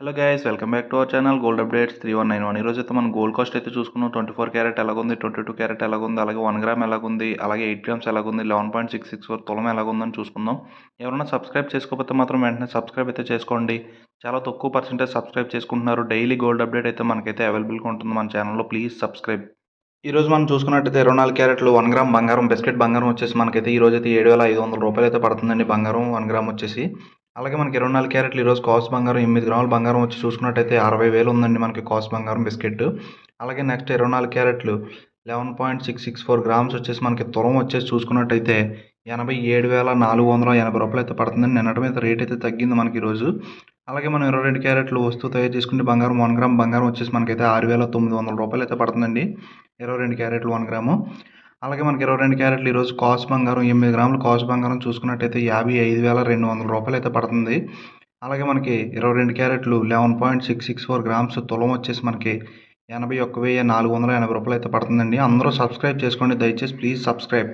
Hello guys welcome back to our channel gold updates three one nine one ఈరోజు అయితే మనం gold cost అయితే చూసుకున్నాం. ట్వంటీ ఫోర్ క్యారెట్ ఎలాగుంది? ట్వంటీ టూ క్యారెట్ ఎలాగుంది? అలాగే వన్ గ్రామ్ ఎలాగుంది? అలాగే ఎయిట్ గ్రామ్స్ ఎలాగుంది? Eleven point six six four తులం ఎలాగుందని చూసుకుందాం. ఎవరైనా సబ్స్క్రైబ్ చేసుకోకపోతే మాత్రం వెంటనే సబ్స్క్రైబ్ అయితే చేసుకోండి. చాలా తక్కువ పర్సెంటేజ్ సబ్స్క్రైబ్ చేసుకుంటున్నారు. డైలీ గోల్డ్ అప్డేట్ అయితే మనకైతే అవైలబుల్గా ఉంటుంది మన ఛానల్లో ప్లీజ్ సబ్స్క్రైబ్ ఈ రోజు మనం చూసుకున్నట్టయితే ఇరవై నాలుగు క్యారెట్లు వన్ గ్రామ్ బంగారం బిస్కెట్ బంగారం వచ్చేసి మనకైతే ఈ రోజు అయితే ఏడు వేల ఐదు వందల రూపాయలు అయితే పడుతుందండి బంగారం వన్ గ్రామ్ వచ్చేసి. అలాగే మనకి ఇరవై నాలుగు క్యారెట్లు ఈరోజు కాస్ట్ బంగారం ఎనిమిది గ్రాముల బంగారం వచ్చి చూసుకున్నట్టయితే అరవై వేలు ఉందండి మనకి కాస్ట్ బంగారం బిస్కెట్ అలాగే నెక్స్ట్ ఇరవై నాలుగు క్యారెట్లు eleven point six six four grams వచ్చేసి మనకి తులం వచ్చేసి చూసుకున్నట్టయితే ఎనభై ఏడు వేల నాలుగు వందల ఎనభై రూపాయలు అయితే పడుతుందండి. నిన్నటి మీద రేట్ అయితే తగ్గింది మనకి ఈరోజు. అలాగే మనం ఇరవై రెండు క్యారెట్లు వస్తువు తయారు చేసుకుంటే బంగారం వన్ గ్రామ్ బంగారం వచ్చేసి మనకైతే ఆరు వేల తొమ్మిది వందల రూపాయలు అయితే పడుతుందండి. ఇరవై రెండు క్యారెట్లు వన్ గ్రాము. అలాగే మనకి ఇరవై రెండు క్యారెట్లు ఈరోజు కాస్ట్ బంగారం ఎనిమిది గ్రాములు కాస్ట్ బంగారం చూసుకున్నట్టయితే యాభై ఐదు వేల రెండు వందల రూపాయలు అయితే పడుతుంది. అలాగే మనకి ఇరవై రెండు క్యారెట్లు eleven point six six four grams తులం వచ్చేసి మనకి ఎనభై ఒక్క వెయ్యి నాలుగు వందల ఎనభై రూపాయలు అయితే పడుతుందండి. అందరూ సబ్స్క్రైబ్ చేసుకోండి. దయచేసి ప్లీజ్ సబ్స్క్రైబ్.